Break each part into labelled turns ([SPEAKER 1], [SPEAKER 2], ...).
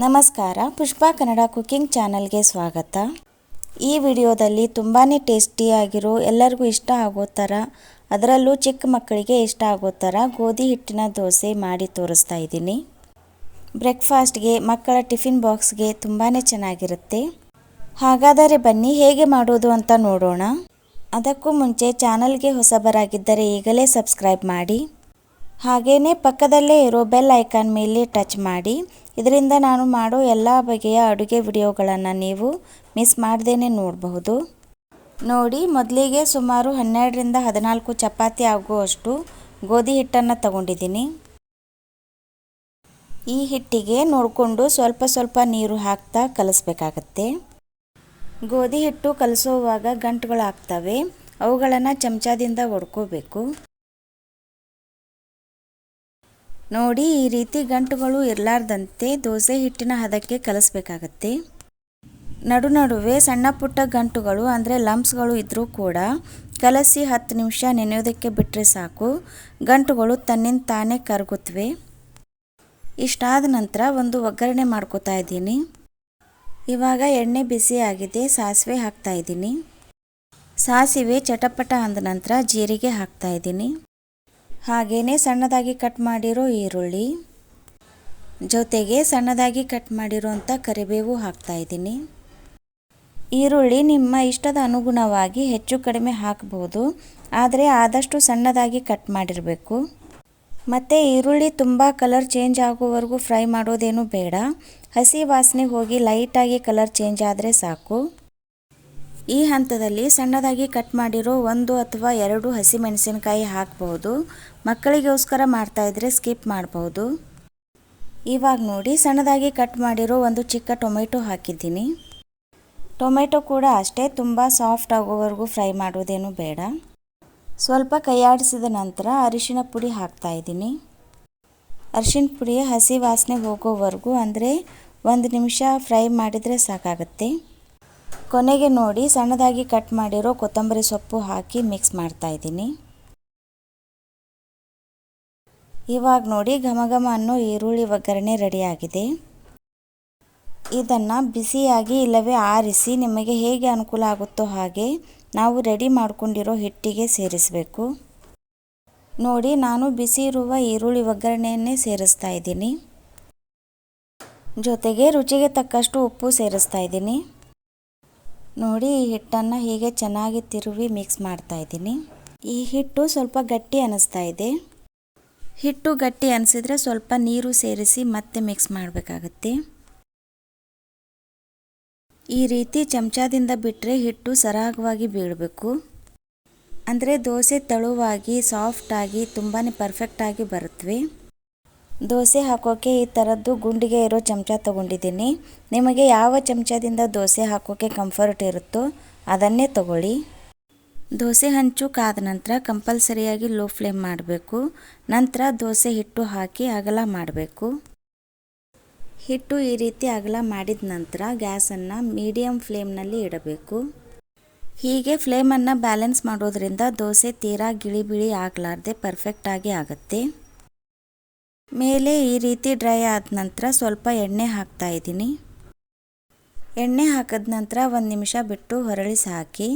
[SPEAKER 1] ನಮಸ್ಕಾರ. ಪುಷ್ಪಾ ಕನ್ನಡ ಕುಕಿಂಗ್ ಚಾನಲ್ಗೆ ಸ್ವಾಗತ. ಈ ವಿಡಿಯೋದಲ್ಲಿ ತುಂಬಾ ಟೇಸ್ಟಿಯಾಗಿರೋ ಎಲ್ಲರಿಗೂ ಇಷ್ಟ ಆಗೋ ಥರ, ಅದರಲ್ಲೂ ಚಿಕ್ಕ ಮಕ್ಕಳಿಗೆ ಇಷ್ಟ ಆಗೋ ಥರ ಗೋಧಿ ಹಿಟ್ಟಿನ ದೋಸೆ ಮಾಡಿ ತೋರಿಸ್ತಾ ಇದ್ದೀನಿ. ಬ್ರೇಕ್ಫಾಸ್ಟ್ಗೆ, ಮಕ್ಕಳ ಟಿಫಿನ್ ಬಾಕ್ಸ್ಗೆ ತುಂಬಾ ಚೆನ್ನಾಗಿರುತ್ತೆ. ಹಾಗಾದರೆ ಬನ್ನಿ, ಹೇಗೆ ಮಾಡೋದು ಅಂತ ನೋಡೋಣ. ಅದಕ್ಕೂ ಮುಂಚೆ ಚಾನಲ್ಗೆ ಹೊಸಬರಾಗಿದ್ದರೆ ಈಗಲೇ ಸಬ್ಸ್ಕ್ರೈಬ್ ಮಾಡಿ. ಹಾಗೆಯೇ ಪಕ್ಕದಲ್ಲೇ ಇರೋ ಬೆಲ್ ಐಕಾನ್ ಮೇಲೆ ಟಚ್ ಮಾಡಿ. ಇದರಿಂದ ನಾನು ಮಾಡೋ ಎಲ್ಲ ಬಗೆಯ ಅಡುಗೆ ವಿಡಿಯೋಗಳನ್ನು ನೀವು ಮಿಸ್ ಮಾಡ್ದೇ ನೋಡಬಹುದು. ನೋಡಿ, ಮೊದಲಿಗೆ ಸುಮಾರು ಹನ್ನೆರಡರಿಂದ ಹದಿನಾಲ್ಕು ಚಪಾತಿ ಆಗುವಷ್ಟು ಗೋಧಿ ಹಿಟ್ಟನ್ನು ತಗೊಂಡಿದ್ದೀನಿ. ಈ ಹಿಟ್ಟಿಗೆ ನೋಡಿಕೊಂಡು ಸ್ವಲ್ಪ ಸ್ವಲ್ಪ ನೀರು ಹಾಕ್ತಾ ಕಲಿಸ್ಬೇಕಾಗತ್ತೆ. ಗೋಧಿ ಹಿಟ್ಟು ಕಲಸುವಾಗ ಗಂಟುಗಳಾಗ್ತವೆ, ಅವುಗಳನ್ನು ಚಮಚದಿಂದ ಒಡ್ಕೋಬೇಕು. ನೋಡಿ, ಈ ರೀತಿ ಗಂಟುಗಳು ಇರಲಾರ್ದಂತೆ ದೋಸೆ ಹಿಟ್ಟಿನ ಹದಕ್ಕೆ ಕಲಿಸ್ಬೇಕಾಗತ್ತೆ. ನಡು ನಡುವೆ ಸಣ್ಣ ಪುಟ್ಟ ಗಂಟುಗಳು, ಅಂದರೆ ಲಂಪ್ಸ್ಗಳು ಇದ್ದರೂ ಕೂಡ ಕಲಸಿ ಹತ್ತು ನಿಮಿಷ ನೆನೆಯೋದಕ್ಕೆ ಬಿಟ್ಟರೆ ಸಾಕು. ಗಂಟುಗಳು ತನ್ನಿಂದ ತಾನೇ ಕರಗುತ್ತವೆ ಇಷ್ಟಾದ ನಂತರ ಒಂದು ಒಗ್ಗರಣೆ ಮಾಡ್ಕೋತಾ ಇದ್ದೀನಿ. ಇವಾಗ ಎಣ್ಣೆ ಬಿಸಿ ಆಗಿದೆ, ಸಾಸಿವೆ ಹಾಕ್ತಾ ಇದ್ದೀನಿ. ಸಾಸಿವೆ ಚಟಪಟ ಅಂದ ನಂತರ ಜೀರಿಗೆ ಹಾಕ್ತಾ ಇದ್ದೀನಿ. ಹಾಗೆಯೇ ಸಣ್ಣದಾಗಿ ಕಟ್ ಮಾಡಿರೋ ಈರುಳ್ಳಿ. ಜೊತೆಗೆ ಸಣ್ಣದಾಗಿ ಕಟ್ ಮಾಡಿರೋಂಥ ಕರಿಬೇವು ಹಾಕ್ತಾ ಇದ್ದೀನಿ. ಈರುಳ್ಳಿ ನಿಮ್ಮ ಇಷ್ಟದ ಅನುಗುಣವಾಗಿ ಹೆಚ್ಚು ಕಡಿಮೆ ಹಾಕ್ಬೋದು. ಆದರೆ ಆದಷ್ಟು ಸಣ್ಣದಾಗಿ ಕಟ್ ಮಾಡಿರಬೇಕು. ಮತ್ತು ಈರುಳ್ಳಿ ತುಂಬ ಕಲರ್ ಚೇಂಜ್ ಆಗೋವರೆಗೂ ಫ್ರೈ ಮಾಡೋದೇನು ಬೇಡ. ಹಸಿ ವಾಸನೆ ಹೋಗಿ ಲೈಟಾಗಿ ಕಲರ್ ಚೇಂಜ್ ಆದರೆ ಸಾಕು. ಈ ಹಂತದಲ್ಲಿ ಸಣ್ಣದಾಗಿ ಕಟ್ ಮಾಡಿರೋ ಒಂದು ಅಥವಾ ಎರಡು ಹಸಿಮೆಣಸಿನಕಾಯಿ ಹಾಕ್ಬೋದು ಮಕ್ಕಳಿಗೋಸ್ಕರ ಮಾಡ್ತಾಯಿದ್ರೆ ಸ್ಕಿಪ್ ಮಾಡ್ಬೋದು ಇವಾಗ ನೋಡಿ, ಸಣ್ಣದಾಗಿ ಕಟ್ ಮಾಡಿರೋ ಒಂದು ಚಿಕ್ಕ ಟೊಮೆಟೊ ಹಾಕಿದ್ದೀನಿ. ಟೊಮೆಟೊ ಕೂಡ ಅಷ್ಟೇ, ತುಂಬ ಸಾಫ್ಟ್ ಆಗೋವರೆಗೂ ಫ್ರೈ ಮಾಡೋದೇನು ಬೇಡ. ಸ್ವಲ್ಪ ಕೈಯಾಡಿಸಿದ ನಂತರ ಅರಿಶಿನ ಪುಡಿ ಹಾಕ್ತಾ ಇದ್ದೀನಿ. ಅರಿಶಿನ ಪುಡಿ ಹಸಿ ವಾಸನೆ ಹೋಗೋವರೆಗೂ ಅಂದರೆ ಒಂದು ನಿಮಿಷ ಫ್ರೈ ಮಾಡಿದರೆ ಸಾಕಾಗುತ್ತೆ. ಕೊನೆಗೆ ನೋಡಿ, ಸಣ್ಣದಾಗಿ ಕಟ್ ಮಾಡಿರೋ ಕೊತ್ತಂಬರಿ ಸೊಪ್ಪು ಹಾಕಿ ಮಿಕ್ಸ್ ಮಾಡ್ತಾ ಇದ್ದೀನಿ. ಇವಾಗ ನೋಡಿ ಘಮ ಘಮ ಅನ್ನೋ ಈರುಳ್ಳಿ ಒಗ್ಗರಣೆ ರೆಡಿಯಾಗಿದೆ. ಇದನ್ನು ಬಿಸಿಯಾಗಿ ಇಲ್ಲವೇ ಆರಿಸಿ ನಿಮಗೆ ಹೇಗೆ ಅನುಕೂಲ ಆಗುತ್ತೋ ಹಾಗೆ ನಾವು ರೆಡಿ ಮಾಡ್ಕೊಂಡಿರೋ ಹಿಟ್ಟಿಗೆ ಸೇರಿಸಬೇಕು. ನೋಡಿ, ನಾನು ಬಿಸಿ ಇರುವ ಈರುಳ್ಳಿ ಒಗ್ಗರಣೆಯನ್ನೇ ಸೇರಿಸ್ತಾ ಇದ್ದೀನಿ. ಜೊತೆಗೆ ರುಚಿಗೆ ತಕ್ಕಷ್ಟು ಉಪ್ಪು ಸೇರಿಸ್ತಾ ಇದ್ದೀನಿ. ನೋಡಿ, ಈ ಹಿಟ್ಟನ್ನು ಹೀಗೆ ಚೆನ್ನಾಗಿ ತಿರುವಿ ಮಿಕ್ಸ್ ಮಾಡ್ತಾ ಇದ್ದೀನಿ. ಈ ಹಿಟ್ಟು ಸ್ವಲ್ಪ ಗಟ್ಟಿ ಅನ್ನಿಸ್ತಾ ಇದೆ. ಹಿಟ್ಟು ಗಟ್ಟಿ ಅನಿಸಿದ್ರೆ ಸ್ವಲ್ಪ ನೀರು ಸೇರಿಸಿ ಮತ್ತೆ ಮಿಕ್ಸ್ ಮಾಡಬೇಕಾಗುತ್ತೆ. ಈ ರೀತಿ ಚಮಚದಿಂದ ಬಿಟ್ಟರೆ ಹಿಟ್ಟು ಸರಾಗವಾಗಿ ಬೀಳಬೇಕು. ಅಂದರೆ ದೋಸೆ ತೆಳುವಾಗಿ ಸಾಫ್ಟಾಗಿ ತುಂಬಾ ಪರ್ಫೆಕ್ಟಾಗಿ ಬರುತ್ತವೆ ದೋಸೆ ಹಾಕೋಕ್ಕೆ ಈ ಥರದ್ದು ಗುಂಡಿಗೆ ಇರೋ ಚಮಚ ತೊಗೊಂಡಿದ್ದೀನಿ. ನಿಮಗೆ ಯಾವ ಚಮಚದಿಂದ ದೋಸೆ ಹಾಕೋಕ್ಕೆ ಕಂಫರ್ಟ್ ಇರುತ್ತೋ ಅದನ್ನೇ ತಗೊಳ್ಳಿ. ದೋಸೆ ಹಂಚು ಕಾದ ನಂತರ ಕಂಪಲ್ಸರಿಯಾಗಿ ಲೋ ಫ್ಲೇಮ್ ಮಾಡಬೇಕು. ನಂತರ ದೋಸೆ ಹಿಟ್ಟು ಹಾಕಿ ಅಗಲ ಮಾಡಬೇಕು. ಹಿಟ್ಟು ಈ ರೀತಿ ಅಗಲ ಮಾಡಿದ ನಂತರ ಗ್ಯಾಸನ್ನು ಮೀಡಿಯಮ್ ಫ್ಲೇಮ್ನಲ್ಲಿ ಇಡಬೇಕು. ಹೀಗೆ ಫ್ಲೇಮನ್ನು ಬ್ಯಾಲೆನ್ಸ್ ಮಾಡೋದ್ರಿಂದ ದೋಸೆ ತೀರಾ ಗಿಳಿ ಬಿಳಿ ಆಗಲಾರ್ದೆ ಪರ್ಫೆಕ್ಟಾಗಿ ಆಗುತ್ತೆ. ಮೇಲೆ ಈ ರೀತಿ ಡ್ರೈ ಆದ ನಂತರ ಸ್ವಲ್ಪ ಎಣ್ಣೆ ಹಾಕ್ತಾ ಇದ್ದೀನಿ. ಎಣ್ಣೆ ಹಾಕಿದ ನಂತರ ಒಂದು ನಿಮಿಷ ಬಿಟ್ಟು ಹೊರಳಿಸಿ ಹಾಕಿ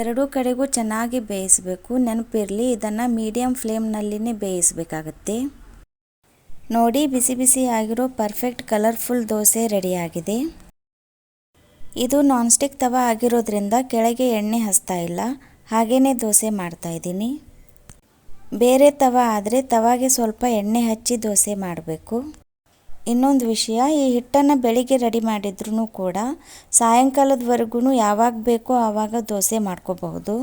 [SPEAKER 1] ಎರಡೂ ಕಡೆಗೂ ಚೆನ್ನಾಗಿ ಬೇಯಿಸಬೇಕು. ನೆನಪಿರಲಿ, ಇದನ್ನು ಮೀಡಿಯಮ್ ಫ್ಲೇಮ್ನಲ್ಲಿನೇ ಬೇಯಿಸಬೇಕಾಗತ್ತೆ. ನೋಡಿ, ಬಿಸಿ ಬಿಸಿ ಆಗಿರೋ ಪರ್ಫೆಕ್ಟ್ ಕಲರ್ಫುಲ್ ದೋಸೆ ರೆಡಿಯಾಗಿದೆ ಇದು ನಾನ್ಸ್ಟಿಕ್ ತವ ಆಗಿರೋದ್ರಿಂದ ಕೆಳಗೆ ಎಣ್ಣೆ ಹಸ್ತಾ ಇಲ್ಲ. ಹಾಗೇ ದೋಸೆ ಮಾಡ್ತಾ ಇದ್ದೀನಿ. ಬೇರೆ ತವ ಆದರೆ ತವಾಗೆ ಸ್ವಲ್ಪ ಎಣ್ಣೆ ಹಚ್ಚಿ ದೋಸೆ ಮಾಡಬೇಕು. ಇನ್ನೊಂದು ವಿಷಯ, ಈ ಹಿಟ್ಟನ್ನು ಬೆಳಿಗ್ಗೆ ರೆಡಿ ಮಾಡಿದ್ರೂ ಕೂಡ ಸಾಯಂಕಾಲದವರೆಗೂ ಯಾವಾಗ ಬೇಕೋ ಆವಾಗ ದೋಸೆ ಮಾಡ್ಕೋಬಹುದು.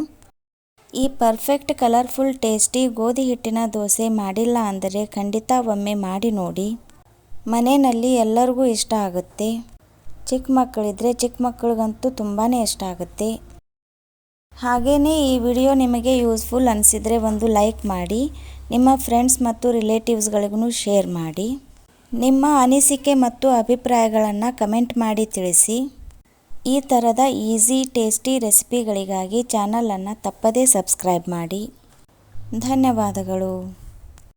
[SPEAKER 1] ಈ ಪರ್ಫೆಕ್ಟ್, ಕಲರ್ಫುಲ್, ಟೇಸ್ಟಿ ಗೋಧಿ ಹಿಟ್ಟಿನ ದೋಸೆ ಮಾಡಿಲ್ಲ ಅಂದರೆ ಖಂಡಿತ ಒಮ್ಮೆ ಮಾಡಿ ನೋಡಿ. ಮನೆಯಲ್ಲಿ ಎಲ್ಲರಿಗೂ ಇಷ್ಟ ಆಗುತ್ತೆ. ಚಿಕ್ಕ ಮಕ್ಕಳಿದ್ರೆ ಚಿಕ್ಕ ಮಕ್ಕಳಿಗಂತೂ ತುಂಬಾ ಇಷ್ಟ ಆಗುತ್ತೆ. ಹಾಗೆಯೇ ಈ ವಿಡಿಯೋ ನಿಮಗೆ ಯೂಸ್ಫುಲ್ ಅನಿಸಿದರೆ ಒಂದು ಲೈಕ್ ಮಾಡಿ, ನಿಮ್ಮ ಫ್ರೆಂಡ್ಸ್ ಮತ್ತು ರಿಲೇಟಿವ್ಸ್ಗಳಿಗೂ ಶೇರ್ ಮಾಡಿ. ನಿಮ್ಮ ಅನಿಸಿಕೆ ಮತ್ತು ಅಭಿಪ್ರಾಯಗಳನ್ನು ಕಮೆಂಟ್ ಮಾಡಿ ತಿಳಿಸಿ. ಈ ಥರದ ಈಸಿ, ಟೇಸ್ಟಿ ರೆಸಿಪಿಗಳಿಗಾಗಿ ಚಾನಲನ್ನು ತಪ್ಪದೇ ಸಬ್ಸ್ಕ್ರೈಬ್ ಮಾಡಿ. ಧನ್ಯವಾದಗಳು.